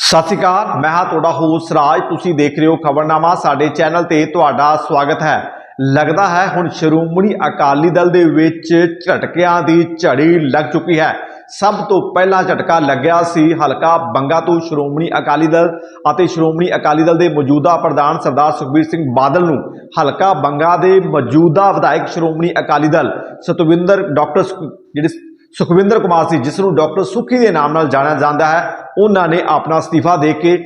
ਸਤਿ ਸ਼੍ਰੀ ਅਕਾਲ, ਮੈਂ ਹਾਂ ਤੁਹਾਡਾ ਹੋਸਟ ਰਾਜ। ਤੁਸੀਂ ਦੇਖ ਰਹੇ ਹੋ ਖਬਰਨਾਮਾ, ਸਾਡੇ ਚੈਨਲ ਤੇ ਤੁਹਾਡਾ ਸਵਾਗਤ ਹੈ। ਲੱਗਦਾ ਹੈ ਹੁਣ ਸ਼੍ਰੋਮਣੀ ਅਕਾਲੀ ਦਲ ਦੇ ਵਿੱਚ ਝਟਕਿਆਂ ਦੀ ਝੜੀ ਲੱਗ ਚੁੱਕੀ ਹੈ। ਸਭ ਤੋਂ ਪਹਿਲਾਂ ਝਟਕਾ ਲੱਗਿਆ ਸੀ ਹਲਕਾ ਬੰਗਾ ਤੋਂ ਸ਼੍ਰੋਮਣੀ ਅਕਾਲੀ ਦਲ ਅਤੇ ਸ਼੍ਰੋਮਣੀ ਅਕਾਲੀ ਦਲ ਦੇ ਮੌਜੂਦਾ ਪ੍ਰਧਾਨ ਸਰਦਾਰ ਸੁਖਬੀਰ ਸਿੰਘ ਬਾਦਲ ਨੂੰ ਹਲਕਾ ਬੰਗਾ ਦੇ ਮੌਜੂਦਾ ਵਿਧਾਇਕ ਸ਼੍ਰੋਮਣੀ ਅਕਾਲੀ ਦਲ ਸਤਵਿੰਦਰ, ਡਾਕਟਰ ਸੁਖ- ਜਿਹੜੇ ਸੁਖਵਿੰਦਰ ਕੁਮਾਰ ਸੀ, ਜਿਸ ਨੂੰ ਡਾਕਟਰ ਸੁਖੀ ਦੇ ਨਾਮ ਨਾਲ ਜਾਣਿਆ ਜਾਂਦਾ ਹੈ। ਉਹਨਾਂ ਨੇ ਆਪਣਾ ਅਸਤੀਫਾ ਦੇ ਕੇ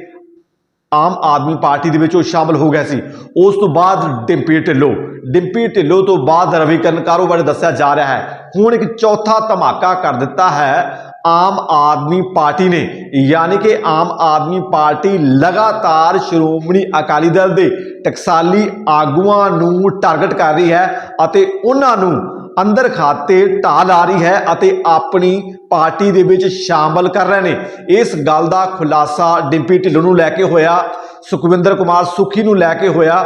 ਆਮ ਆਦਮੀ ਪਾਰਟੀ ਦੇ ਵਿੱਚ ਉਹ ਸ਼ਾਮਲ ਹੋ ਗਿਆ ਸੀ। ਉਸ ਤੋਂ ਬਾਅਦ ਡਿੰਪੀ ਢਿੱਲੋਂ ਡਿੰਪੀ ਢਿੱਲੋਂ ਤੋਂ ਬਾਅਦ ਰਵੀਕਰਨ ਕਾਰੋ ਬਾਰੇ ਦੱਸਿਆ ਜਾ ਰਿਹਾ ਹੈ। ਹੁਣ ਇੱਕ ਚੌਥਾ ਧਮਾਕਾ ਕਰ ਦਿੱਤਾ ਹੈ। ਆਮ ਆਦਮੀ ਪਾਰਟੀ ਨੇ, ਯਾਨੀ ਕਿ ਆਮ ਆਦਮੀ ਪਾਰਟੀ ਲਗਾਤਾਰ ਸ਼੍ਰੋਮਣੀ ਅਕਾਲੀ ਦਲ ਦੇ ਟਕਸਾਲੀ ਆਗੂਆਂ ਨੂੰ ਟਾਰਗੇਟ ਕਰ ਰਹੀ ਹੈ ਅਤੇ ਉਹਨਾਂ ਨੂੰ ਅੰਦਰ ਖਾਤੇ ਢਾਲ ਆ ਰਹੀ ਹੈ ਅਤੇ ਆਪਣੀ ਪਾਰਟੀ ਦੇ ਵਿੱਚ ਸ਼ਾਮਲ ਕਰ ਰਹੇ ਨੇ। ਇਸ ਗੱਲ ਦਾ ਖੁਲਾਸਾ ਡਿੰਪੀ ਢਿੱਲੋਂ ਨੂੰ ਲੈ ਕੇ ਹੋਇਆ, ਸੁਖਵਿੰਦਰ ਕੁਮਾਰ ਸੁਖੀ ਨੂੰ ਲੈ ਕੇ ਹੋਇਆ।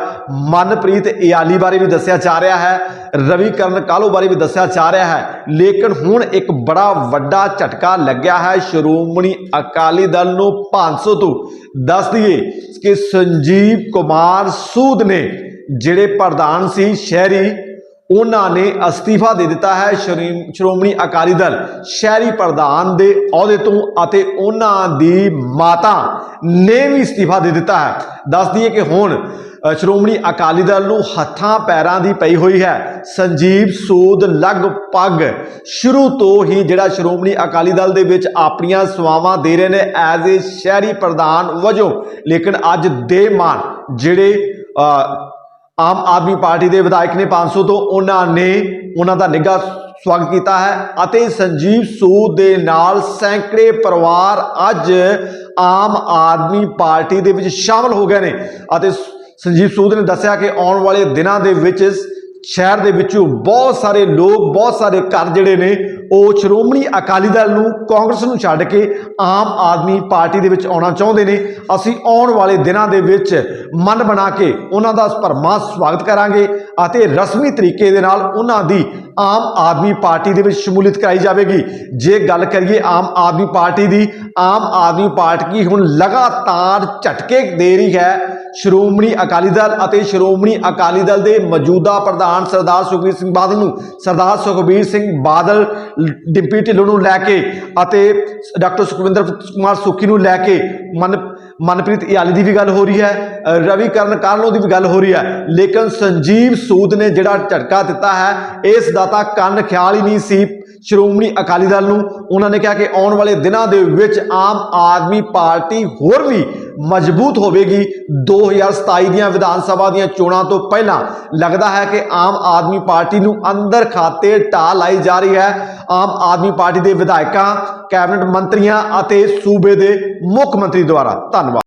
ਮਨਪ੍ਰੀਤ ਇਆਲੀ ਬਾਰੇ ਵੀ ਦੱਸਿਆ ਜਾ ਰਿਹਾ ਹੈ ਰਵੀ ਕਰਨ ਕਾਲੋ ਬਾਰੇ ਵੀ ਦੱਸਿਆ ਜਾ ਰਿਹਾ ਹੈ। ਲੇਕਿਨ ਹੁਣ ਇੱਕ ਬੜਾ ਵੱਡਾ ਝਟਕਾ ਲੱਗਿਆ ਹੈ, ਸ਼੍ਰੋਮਣੀ ਅਕਾਲੀ ਦਲ ਨੂੰ 500 ਤੋਂ ਦੱਸ ਦਈਏ ਕਿ ਸੰਜੀਵ ਕੁਮਾਰ ਸੂਦ ਨੇ, ਜਿਹੜੇ ਪ੍ਰਧਾਨ ਸੀ ਸ਼ਹਿਰੀ ਉਹਨਾਂ ਨੇ ਅਸਤੀਫਾ ਦੇ ਦਿੱਤਾ ਹੈ। ਸ਼੍ਰੀ- ਸ਼੍ਰੋਮਣੀ ਅਕਾਲੀ ਦਲ ਸ਼ਹਿਰੀ ਪ੍ਰਧਾਨ ਦੇ ਅਹੁਦੇ ਤੋਂ ਅਤੇ ਉਹਨਾਂ ਦੀ ਮਾਤਾ ਨੇ ਵੀ ਅਸਤੀਫਾ ਦੇ ਦਿੱਤਾ ਹੈ। ਦੱਸ ਦਈਏ ਕਿ ਹੁਣ ਸ਼੍ਰੋਮਣੀ ਅਕਾਲੀ ਦਲ ਨੂੰ ਹੱਥਾਂ ਪੈਰਾਂ ਦੀ ਪਈ ਹੋਈ ਹੈ। ਸੰਜੀਵ ਸੂਦ ਲਗਭਗ ਸ਼ੁਰੂ ਤੋਂ ਹੀ ਜਿਹੜਾ ਸ਼੍ਰੋਮਣੀ ਅਕਾਲੀ ਦਲ ਦੇ ਵਿੱਚ ਆਪਣੀਆਂ ਸਵਾਵਾਂ ਦੇ ਰਹੇ ਨੇ ਐਜ਼ ਏ ਸ਼ਹਿਰੀ ਪ੍ਰਧਾਨ ਵਜੋਂ। ਲੇਕਿਨ ਅੱਜ ਦੇ ਮਾਨ ਜਿਹੜੇ ਆਮ ਆਦਮੀ ਪਾਰਟੀ ਦੇ ਵਿਧਾਇਕ ਨੇ 500 ਤੋਂ ਉਹਨਾਂ ਨੇ ਉਹਨਾਂ ਦਾ ਨਿੱਘਾ ਸਵਾਗਤ ਕੀਤਾ ਹੈ ਅਤੇ ਸੰਜੀਵ ਸੂਦ ਦੇ ਨਾਲ ਸੈਂਕੜੇ ਪਰਿਵਾਰ ਅੱਜ ਆਮ ਆਦਮੀ ਪਾਰਟੀ ਦੇ ਵਿੱਚ ਸ਼ਾਮਲ ਹੋ ਗਏ ਨੇ। ਅਤੇ ਸੰਜੀਵ ਸੂਦ ਨੇ ਦੱਸਿਆ ਕਿ ਆਉਣ ਵਾਲੇ ਦਿਨਾਂ ਦੇ ਵਿੱਚ ਸ਼ਹਿਰ ਦੇ ਵਿੱਚੋਂ ਬਹੁਤ ਸਾਰੇ ਲੋਕ, ਬਹੁਤ ਸਾਰੇ ਘਰ ਜਿਹੜੇ ਨੇ, ਉਹ ਸ਼੍ਰੋਮਣੀ ਅਕਾਲੀ ਦਲ ਨੂੰ, ਕਾਂਗਰਸ ਨੂੰ ਛੱਡ ਕੇ ਆਮ ਆਦਮੀ ਪਾਰਟੀ ਦੇ ਵਿੱਚ ਆਉਣਾ ਚਾਹੁੰਦੇ ਨੇ। ਅਸੀਂ ਆਉਣ ਵਾਲੇ ਦਿਨਾਂ ਦੇ ਵਿੱਚ ਮਨ ਬਣਾ ਕੇ ਉਹਨਾਂ ਦਾ ਭਰਮਾ ਸਵਾਗਤ ਕਰਾਂਗੇ ਅਤੇ ਰਸਮੀ ਤਰੀਕੇ ਦੇ ਨਾਲ ਉਹਨਾਂ ਦੀ ਆਮ ਆਦਮੀ ਪਾਰਟੀ ਦੇ ਵਿੱਚ ਸ਼ਮੂਲੀਅਤ ਕਰਾਈ ਜਾਵੇਗੀ। ਜੇ ਗੱਲ ਕਰੀਏ ਆਮ ਆਦਮੀ ਪਾਰਟੀ ਦੀ, ਆਮ ਆਦਮੀ ਪਾਰਟੀ ਹੁਣ ਲਗਾਤਾਰ ਝਟਕੇ ਦੇ ਰਹੀ ਹੈ। ਸ਼੍ਰੋਮਣੀ ਅਕਾਲੀ ਦਲ ਅਤੇ ਸ਼੍ਰੋਮਣੀ ਅਕਾਲੀ ਦਲ ਦੇ ਮੌਜੂਦਾ ਪ੍ਰਧਾਨ ਸਰਦਾਰ ਸੁਖਬੀਰ ਸਿੰਘ ਬਾਦਲ ਨੂੰ, ਸਰਦਾਰ ਸੁਖਬੀਰ ਸਿੰਘ ਬਾਦਲ, ਡਿੰਪੀ ਢਿੱਲੋਂ ਨੂੰ ਲੈ ਕੇ ਅਤੇ ਡਾਕਟਰ ਸੁਖਵਿੰਦਰ ਕੁਮਾਰ ਸੁੱਖੀ ਨੂੰ ਲੈ ਕੇ ਮਨ, ਮਨਪ੍ਰੀਤ ਇਆਲੀ ਦੀ ਵੀ ਗੱਲ ਹੋ ਰਹੀ ਹੈ ਰਵੀ ਕਰਨ ਕਾਰਲੋ ਦੀ ਵੀ ਗੱਲ ਹੋ ਰਹੀ ਹੈ। ਲੇਕਿਨ ਸੰਜੀਵ ਸੂਦ ਨੇ ਜਿਹੜਾ ਝਟਕਾ ਦਿੱਤਾ ਹੈ, ਇਸ ਦਾ ਤਾਂ ਕੰਨ ਖਿਆਲ ਹੀ ਨਹੀਂ ਸੀ ਸ਼੍ਰੋਮਣੀ ਅਕਾਲੀ ਦਲ ਨੂੰ। ਉਹਨਾਂ ਨੇ ਕਿਹਾ ਕਿ ਆਉਣ ਵਾਲੇ ਦਿਨਾਂ ਦੇ ਵਿੱਚ ਆਮ ਆਦਮੀ ਪਾਰਟੀ ਹੋਰ ਵੀ ਮਜ਼ਬੂਤ ਹੋਵੇਗੀ। 2027 ਦੀਆਂ ਵਿਧਾਨ ਸਭਾ ਦੀਆਂ ਚੋਣਾਂ ਤੋਂ ਪਹਿਲਾਂ ਲੱਗਦਾ ਹੈ ਕਿ ਆਮ ਆਦਮੀ ਪਾਰਟੀ ਨੂੰ ਅੰਦਰ ਖਾਤੇ ਢਾਹ ਲਾਈ ਜਾ ਰਹੀ ਹੈ। ਆਮ ਆਦਮੀ ਪਾਰਟੀ ਦੇ ਵਿਧਾਇਕਾਂ, ਕੈਬਨਿਟ ਮੰਤਰੀਆਂ ਅਤੇ ਸੂਬੇ ਦੇ ਮੁੱਖ ਮੰਤਰੀ ਦੁਆਰਾ। ਧੰਨਵਾਦ।